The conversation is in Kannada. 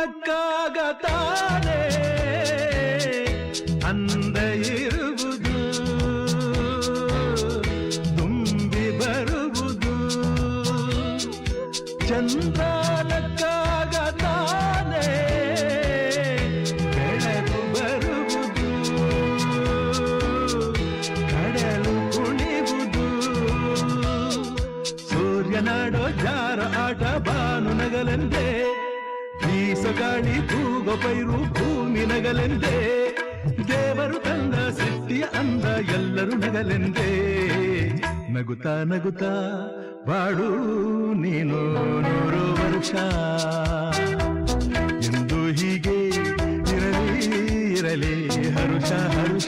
ಹೂವು ನಕ್ಕಾಗ ತಾನೇ ಅಂದ ಇರುವುದು ತುಂಬಿ ಬರುವುದು ಚಂದ್ರ ನಕ್ಕಾಗ ತಾನೇ ಬೆಳಕು ಬರುವುದು ಕಡಲು ಕುಣಿವುದು ಸೂರ್ಯನಾಡೋ ಜಾರ ಆಟ ಬಾನು ನಗಲೆಂದೇ ಬೀಸಗಾಳಿ ತೂಗೋ ಪೈರು ಭೂಮಿ ನಗಲೆಂದೇ. ದೇವರು ತಂದ ಸೃಷ್ಟಿಯ ಅಂದ ಎಲ್ಲರೂ ನಗಲೆಂದೇ. ನಗುತ್ತಾ ನಗುತ್ತಾ ಬಾಡು ನೀನು ನೂರು ವರ್ಷ. ಎಂದು ಹೀಗೆ ಇರಲಿ ಇರಲಿ ಹರುಷ ಹರುಷ.